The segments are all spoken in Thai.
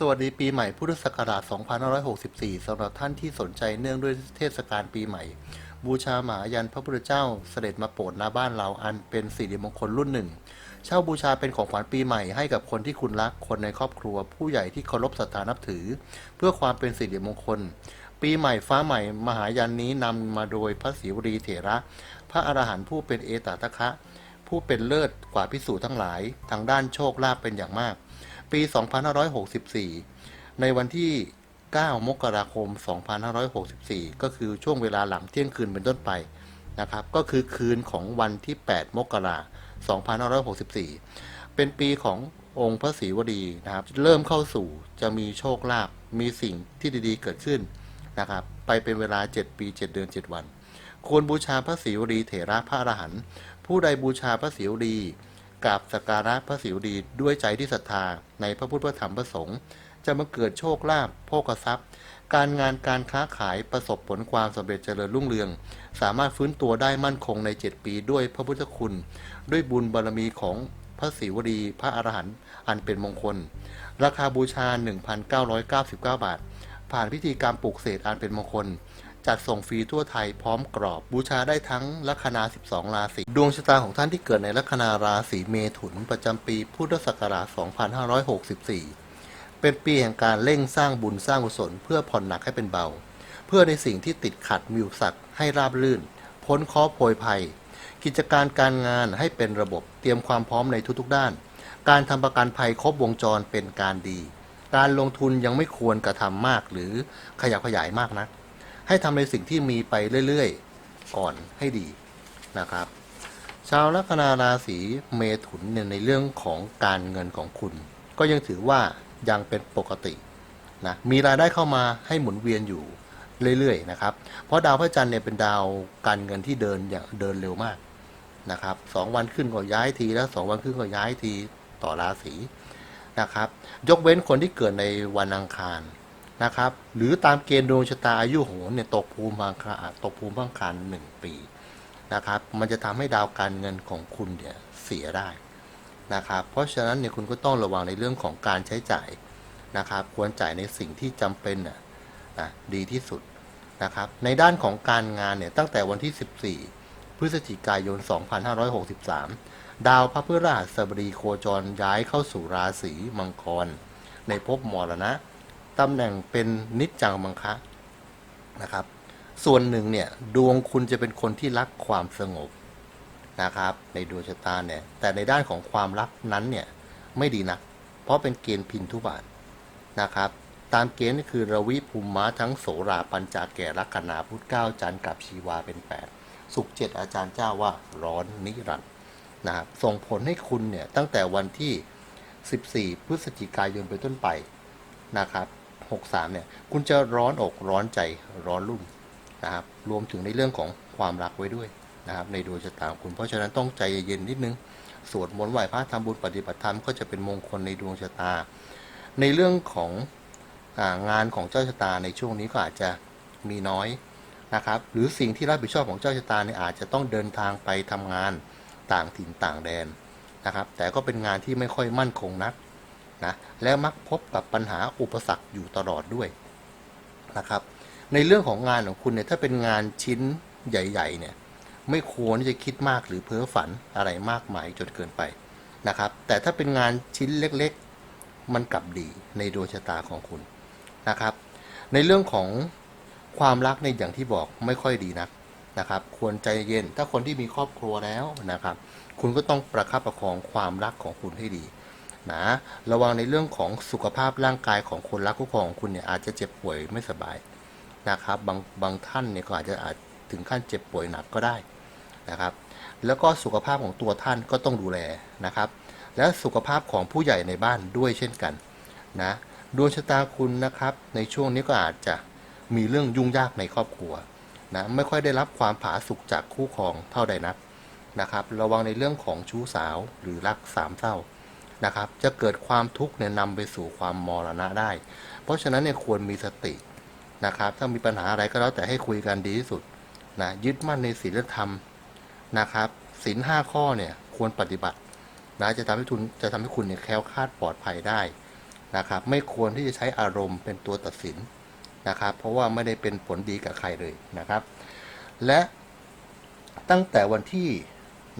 สวัสดีปีใหม่พุทธศักราช 2564 สำหรับท่านที่สนใจเนื่องด้วยเทศกาลปีใหม่ บูชาหมายันพระพุทธเจ้าเสด็จมาโปรดณบ้านเราอันเป็นสิริมงคลรุ่นหนึ่ง เช่าบูชาเป็นของขวัญปีใหม่ให้กับคนที่คุณรัก คนในครอบครัว ผู้ใหญ่ที่เคารพศรัทธานับถือ เพื่อความเป็นสิริมงคล ปีใหม่ฟ้าใหม่ มหายันนี้นำมาโดยพระศรีวรีเถระ พระอรหันต์ผู้เป็นเอตตะคะ ผู้เป็นเลิศกว่าพิสูจน์ทั้งหลาย ทางด้านโชคลาภเป็นอย่างมาก ปี 2564 ในวันที่ 9 มกราคม 2564 ก็คือช่วงเวลาหลังเที่ยงคืนเป็นต้นไปนะครับ ก็คือคืนของวันที่ 8 มกราคม 2564 เป็นปีขององค์พระศรีวดีนะครับ เริ่มเข้าสู่จะมีโชคลาภมีสิ่งที่ดีๆเกิดขึ้นนะครับ ไปเป็นเวลา 7 ปี 7 เดือน 7 วัน ควรบูชาพระศรีวดีเถระพระอรหันต์ผู้ใดบูชาพระศรีวดี กราบสักการะพระศรีวดีด้วยใจที่ศรัทธาในพระพุทธพระธรรมพระสงฆ์จะมาเกิดโชคลาภโภคทรัพย์ การงานการค้าขายประสบผลความสำเร็จเจริญรุ่งเรือง สามารถฟื้นตัวได้มั่นคงใน 7 ปีด้วยพระพุทธคุณ ด้วยบุญบารมีของพระศรีวดีพระอรหันต์อันเป็นมงคล ราคาบูชา 1,999 บาท ผ่านพิธีกรรมปลูกเสกอันเป็นมงคล จัดส่งฟรีทั่วไทยพร้อมกรอบ บูชาได้ทั้งลัคนา 12 ราศี ดวงชะตาของท่านที่เกิดในลัคนาราศีเมถุนประจำปีพุทธศักราช 2564 เป็นปีแห่งการเร่งสร้างบุญสร้างกุศลเพื่อผ่อนหนักให้เป็นเบา เพื่อในสิ่งที่ติดขัดมีอุปสรรคให้ราบรื่น พ้นเคราะห์โพยภัย กิจการการงานให้เป็นระบบเตรียมความพร้อมในทุกๆด้าน การทำประกันภัยครบวงจรเป็นการดีการลงทุนยังไม่ควรกระทำมากหรือขยับขยายมากนัก ให้ทำในสิ่งที่มีไปเรื่อยๆ ก่อนให้ดีนะครับ ชาวลัคนาราศีเมถุนเนี่ยในเรื่องของการเงินของคุณ ก็ยังถือว่ายังเป็นปกตินะมีรายได้เข้ามาให้หมุนเวียนอยู่เรื่อยๆนะครับ เพราะดาวพระจันทร์เนี่ยเป็นดาวการเงินที่เดินอย่างเดินเร็วมากนะครับสองวันขึ้นก็ย้ายทีแล้วสองวันขึ้นก็ย้ายทีต่อราศีนะครับ ยกเว้นคนที่เกิดในวันอังคาร นะครับ หรือตามเกณฑ์ดวงชะตาอายุโหรเนี่ยตกภูมิพังคาตกภูมิพังคารหนึ่งปีนะครับ มันจะทำให้ดาวการเงินของคุณเนี่ยเสียได้นะครับ เพราะฉะนั้นเนี่ยคุณก็ต้องระวังในเรื่องของการใช้จ่ายนะครับ ควรจ่ายในสิ่งที่จำเป็นนะนะดีที่สุดนะครับ ในด้านของการงานเนี่ยตั้งแต่วันที่ 14 พฤศจิกายน 2563 ดาวพระพฤหัสบดีโคจรย้ายเข้าสู่ราศีมังกร ในภพมรณะ ตำแหน่งเป็นนิจจังมังคะนะครับ ส่วนหนึ่งเนี่ยดวงคุณจะเป็นคนที่รักความสงบนะครับ ในดวงชะตาเนี่ย แต่ในด้านของความรักนั้นเนี่ยไม่ดีนักเพราะเป็นเกณฑ์พินทุบาทนะครับ ตามเกณฑ์นี่คือระวิภูมิม้าทั้งโสราปัญจาแก่ลัคนาพุทธเก้าจันทร์กับชีวาเป็น8สุขเจ็ดอาจารย์เจ้าว่าร้อนนิรันดร์นะครับส่งผลให้คุณเนี่ยตั้งแต่วันที่ 14 พฤศจิกายนเป็นต้นไปนะครับ 63เนี่ยคุณจะร้อนอกร้อนใจร้อนรุ่มนะครับรวมถึงในเรื่องของความรักไว้ด้วยนะครับในดวงชะตาคุณเพราะฉะนั้นต้องใจเย็นนิดนึงสวดมนต์ไหว้พระทำบุญปฏิบัติธรรมก็จะเป็นมงคลในดวงชะตา ในเรื่องของงานของเจ้าชะตาในช่วงนี้ก็อาจจะมีน้อยนะครับหรือสิ่งที่รับผิดชอบของเจ้าชะตาเนี่ยอาจจะต้องเดินทางไปทำงานต่างถิ่นต่างแดนนะครับแต่ก็เป็นงานที่ไม่ค่อยมั่นคงนัก นะและมักพบกับปัญหาอุปสรรคอยู่ตลอดด้วยนะครับ ในเรื่องของงานของคุณเนี่ยถ้าเป็นงานชิ้นใหญ่ๆเนี่ยไม่ควรที่จะคิดมากหรือเพ้อฝันอะไรมากมายจนเกินไปนะครับ แต่ถ้าเป็นงานชิ้นเล็กๆ มันกลับดีในดวงชะตาของคุณนะครับ ในเรื่องของความรักในอย่างที่บอกไม่ค่อยดีนักนะครับ ควรใจเย็นถ้าคนที่มีครอบครัวแล้วนะครับ คุณก็ต้องประคับประคองความรักของคุณให้ดี นะระวังในเรื่องของสุขภาพร่างกายของคนรักคู่ครองของคุณเนี่ยอาจจะเจ็บป่วยไม่สบายนะครับบางบางท่านเนี่ยก็อาจจะอาจถึงขั้นเจ็บป่วยหนักก็ได้นะครับ แล้วก็สุขภาพของตัวท่านก็ต้องดูแลนะครับ และสุขภาพของผู้ใหญ่ในบ้านด้วยเช่นกันนะดวงชะตาคุณนะครับ ในช่วงนี้ก็อาจจะมีเรื่องยุ่งยากในครอบครัวนะไม่ค่อยได้รับความผาสุกจากคู่ครองเท่าใดนักนะครับ ระวังในเรื่องของชู้สาวหรือรักสามเศร้า นะครับ จะเกิดความทุกข์เนี่ยนำไปสู่ความมรณะได้ เพราะฉะนั้นเนี่ยควรมีสตินะครับ ถ้ามีปัญหาอะไรก็แล้วแต่ให้คุยกันดีที่สุดนะยึดมั่นในศีลธรรมนะครับศีลห้าข้อเนี่ยควรปฏิบัตินะจะทำให้ทุนจะทำให้คุณเนี่ยแคล้วคลาดปลอดภัยได้นะครับ ไม่ควรที่จะใช้อารมณ์เป็นตัวตัดสินนะครับ เพราะว่าไม่ได้เป็นผลดีกับใครเลยนะครับ และตั้งแต่วันที่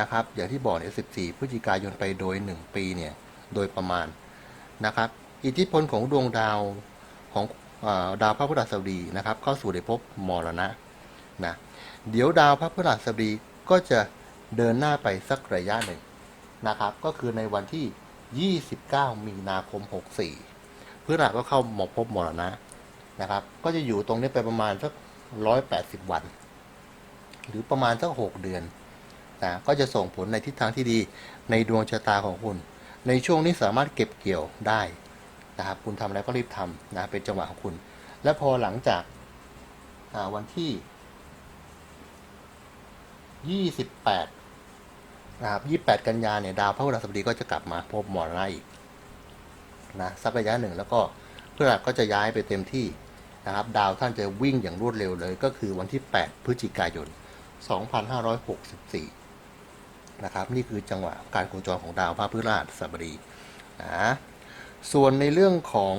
นะครับ อย่างที่บอกเนี่ย14พฤศจิกายนไปโดย 1 ปีเนี่ย โดยประมาณนะครับ อิทธิพลของดวงดาวของอดาวพระพฤหัสบดีนะครับ เข้าสู่ในภพมรณะนะเดี๋ยวดาวพระพฤหัสบดีก็จะเดินหน้าไปสักระยะหนึ่งนะครับ ก็คือในวันที่ 29 มีนาคม 64พฤหัสก็เข้าหมอภพมรณะนะครับ ก็จะอยู่ตรงนี้ไปประมาณสัก 180 วัน หรือประมาณสัก 6 เดือนนะก็จะส่งผลในทิศทางที่ดีในดวงชะตาของคุณ ในช่วงนี้สามารถเก็บเกี่ยวได้นะครับคุณทำอะไรก็รีบทำนะเป็นจังหวะของคุณ และพอหลังจากาวันที่ 28นะครับ28 กันยาเนี่ยดาวพระพฤหัสบดีก็จะกลับมาพบหมอนาอีกนะสักระยะหนึ่งแล้วก็พฤหัสก็จะย้ายไปเต็มที่นะครับ ดาวท่านจะวิ่งอย่างรวดเร็วเลย ก็คือวันที่ 8 พฤศจิกายน 2564 นะครับ นี่คือจังหวะการโคจรของดาวพระพฤหัสบดีนะส่วนในเรื่องของ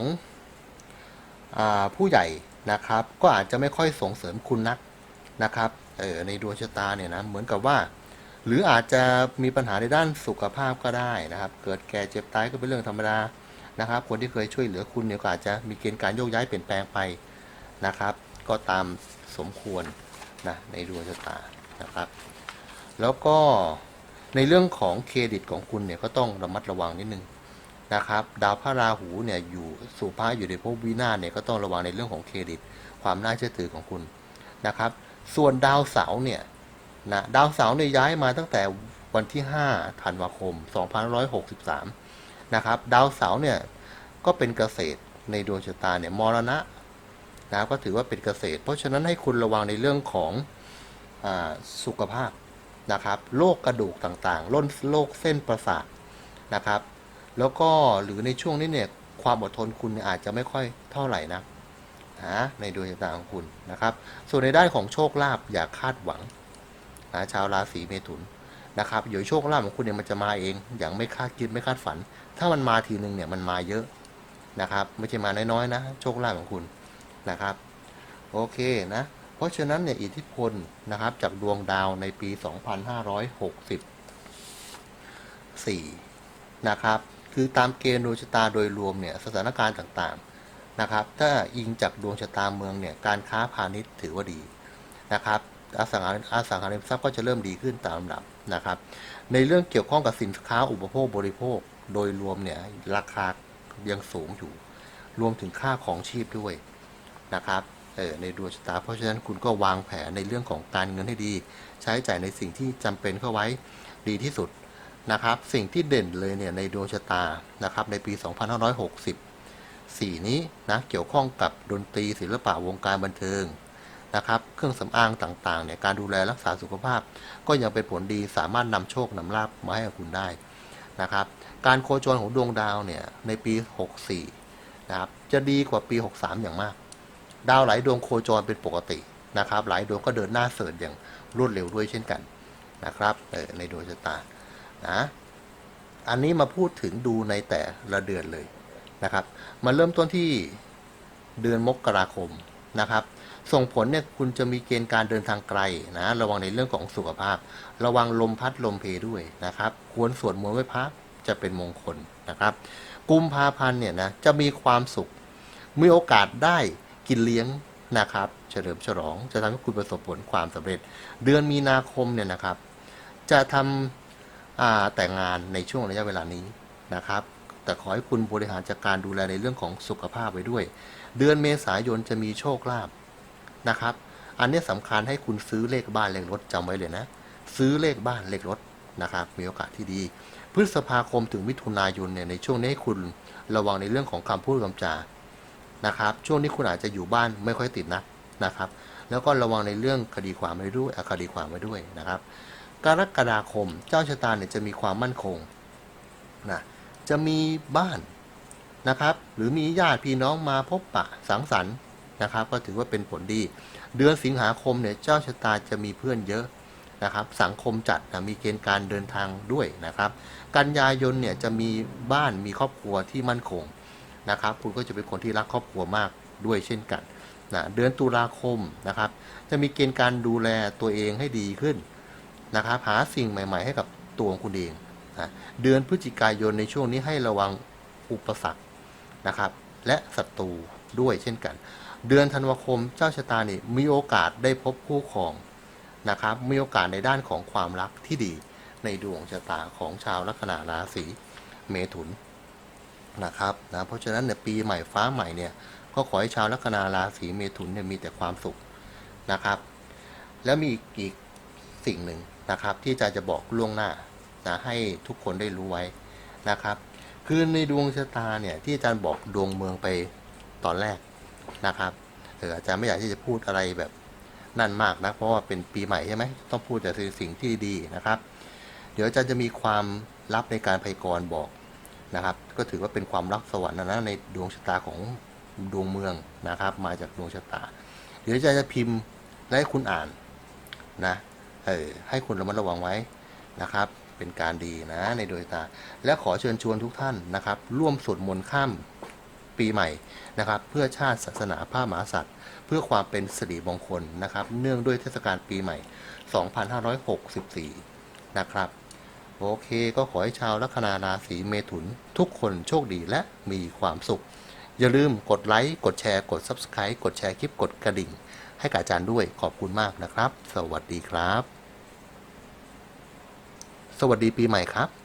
อผู้ใหญ่นะครับ ก็อาจจะไม่ค่อยส่งเสริมคุณนักนะครับเออในดวงชะตาเนี่ยนะเหมือนกับว่า หรืออาจจะมีปัญหาในด้านสุขภาพก็ได้นะครับ เกิดแก่เจ็บตายก็เป็นเรื่องธรรมดานะครับ คนที่เคยช่วยเหลือคุณเนี่ยก็อาจจะมีเกณฑ์การโยกย้ายเปลี่ยนแปลงไปนะครับ ก็ตามสมควรนะในดวงชะตานะครับ แล้วก็ ในเรื่องของเครดิตของคุณเนี่ยก็ต้องระมัดระวังนิดนึงนะครับ ดาวพระราหูเนี่ยอยู่สุภาอยู่ในภพวินาศเนี่ยก็ต้องระวังในเรื่องของเครดิต ความน่าเชื่อถือของคุณนะครับ ส่วนดาวเสาร์เนี่ยนะดาวเสาร์เนี่ยย้ายมาตั้งแต่วันที่5ธันวาคม 2563 นะครับ ดาวเสาร์เนี่ยก็เป็นเกษตรในดวงชะตาเนี่ยมรณะนะก็ถือว่าเป็นเกษตร เพราะฉะนั้นให้คุณระวังในเรื่องของอสุขภาพ นะครับโรคกระดูกต่างๆโรคโรคเส้นประสาทนะครับ แล้วก็หรือในช่วงนี้เนี่ยความอดทนคุณอาจจะไม่ค่อยเท่าไหร่นะนะในดวงชะตาของคุณนะครับ ส่วนในด้านของโชคลาภอย่าคาดหวังนะชาวราศีเมถุนนะครับเดี๋ยวโชคลาภของคุณเนี่ยมันจะมาเอง อย่างไม่คาดคิดไม่คาดฝัน ถ้ามันมาทีนึงเนี่ยมันมาเยอะนะครับ ไม่ใช่มาน้อยๆนะ โชคลาภของคุณนะครับ โอเคนะ ราะฉะนั้นเนี่ยอิทธิพลนะครับจากดวงดาวในปี 2564 นะครับ คือตามเกณฑ์ดวงชะตาโดยรวมเนี่ยสถานการณ์ต่างๆนะครับ ถ้าอิงจากดวงชะตาเมืองเนี่ยการค้าพาณิชย์ถือว่าดีนะครับอสังหาอสังหาริมทรัพย์ก็จะเริ่มดีขึ้นตามลำดับนะครับ ในเรื่องเกี่ยวข้องกับสินค้าอุปโภคบริโภคโดยรวมเนี่ยราคายังสูงอยู่ รวมถึงค่าของชีพด้วยนะครับ เออในดวงชะตา เพราะฉะนั้นคุณก็วางแผนในเรื่องของการเงินให้ดี ใช้จ่ายในสิ่งที่จำเป็นเข้าไว้ดีที่สุดนะครับ สิ่งที่เด่นเลยเนี่ยในดวงชะตานะครับในปี 2560สีนี้นะเกี่ยวข้องกับดนตรีศิลปะวงการบันเทิงนะครับ เครื่องสำอางต่างๆเนี่ยการดูแลรักษาสุขภาพ ก็ยังเป็นผลดีสามารถนำโชคนำลาบมาให้กับคุณได้นะครับ การโคจรของดวงดาวเนี่ยในปี 64 นะครับ จะดีกว่าปี 63 อย่างมาก ดาวหลายดวงโคจรเป็นปกตินะครับ หลายดวงก็เดินหน้าเสริญอย่างรวดเร็วด้วยเช่นกันนะครับออในดวงชะตานะอันนี้มาพูดถึงดูในแต่ละเดือนเลยนะครับมาเริ่มต้นที่เดือนมกราคมนะครับ ส่งผลเนี่ยคุณจะมีเกณฑ์การเดินทางไกลนะระวังในเรื่องของสุขภาพ ระวังลมพัดลมเพด้วยนะครับ ควรสวดมนต์ไหว้พระจะเป็นมงคลนะครับ กุมภาพันธ์เนี่ยนะจะมีความสุขมีโอกาสได้ กินเลี้ยงนะครับ เฉลิมฉลอง จะทำให้คุณประสบผลความสำเร็จ เดือนมีนาคมเนี่ยนะครับ จะทำอ่าแต่งงานในช่วงระยะเวลานี้นะครับ แต่ขอให้คุณบริหารจัดการดูแลในเรื่องของสุขภาพไว้ด้วย เดือนเมษายนจะมีโชคลาภนะครับ อันนี้สำคัญให้คุณซื้อเลขบ้านเลขรถจำไว้เลยนะ ซื้อเลขบ้านเลขรถนะครับมีโอกาสที่ดี พฤษภาคมถึงมิถุนายนเนี่ยในช่วงนี้ให้คุณระวังในเรื่องของคำพูดคำจา นะครับช่วงนี้คุณอาจจะอยู่บ้านไม่ค่อยติดนะนะครับ แล้วก็ระวังในเรื่องคดีความไว้ด้วยคดีความไว้ด้วยนะครับ กรกฎาคมเจ้าชะตาเนี่ยจะมีความมั่นคงนะจะมีบ้านนะครับ หรือมีญาติพี่น้องมาพบปะสังสรรค์นะครับ ก็ถือว่าเป็นผลดี เดือนสิงหาคมเนี่ยเจ้าชะตาจะมีเพื่อนเยอะนะครับสังคมจัดนะมีเกณฑ์การเดินทางด้วยนะครับ กันยายนเนี่ยจะมีบ้านมีครอบครัวที่มั่นคง นะครับ คุณก็จะเป็นคนที่รักครอบครัวมากด้วยเช่นกันนะเดือนตุลาคมนะครับ จะมีเกณฑ์การดูแลตัวเองให้ดีขึ้นนะครับ หาสิ่งใหม่ ๆ ให้กับตัวของคุณเองนะเดือนพฤศจิกายนในช่วงนี้ให้ระวังอุปสรรคนะครับ และศัตรูด้วยเช่นกัน เดือนธันวาคมเจ้าชะตานี่มีโอกาสได้พบคู่ครองนะครับ มีโอกาสในด้านของความรักที่ดีในดวงชะตาของชาวลัคนาราศีเมถุน นะครับนะเพราะฉะนั้นเนี่ยปีใหม่ฟ้าใหม่เนี่ยก็ขอให้ชาวลัคนาราศีเมถุนเนี่ยมีแต่ความสุขนะครับ แล้วมีอีกสิ่งหนึ่งนะครับ ที่อาจารย์จะบอกล่วงหน้านะให้ทุกคนได้รู้ไว้นะครับ คือในดวงชะตาเนี่ยที่อาจารย์บอกดวงเมืองไปตอนแรกนะครับเอออาจารย์ไม่อยากที่จะพูดอะไรแบบนั่นมากนะเพราะว่าเป็นปีใหม่ใช่ไหมต้องพูดแต่สิ่งที่ดีนะครับ เดี๋ยวอาจารย์จะมีความลับในการพยากรณ์บอก นะครับ ก็ถือว่าเป็นความลับสวรรค์นะในดวงชะตาของดวงเมืองนะครับ มาจากดวงชะตา เดี๋ยวอาจารย์จะพิมพ์และให้คุณอ่านนะเออให้คุณระมัดระวังไว้นะครับ เป็นการดีนะในดวงชะตา และขอเชิญชวนทุกท่านนะครับ ร่วมสวดมนต์ข้ามปีใหม่นะครับ เพื่อชาติศาสนาพระมหากษัตริย์ เพื่อความเป็นสิริมงคลนะครับ เนื่องด้วยเทศกาลปีใหม่ 2564 นะครับ โอเค ก็ขอให้ชาวลัคนาราศีเมถุน ทุกคนโชคดีและมีความสุข อย่าลืมกดไลค์กดแชร์กด Subscribe กดแชร์คลิปกดกระดิ่ง ให้กับอาจารย์ด้วยขอบคุณมากนะครับ สวัสดีครับ สวัสดีปีใหม่ครับ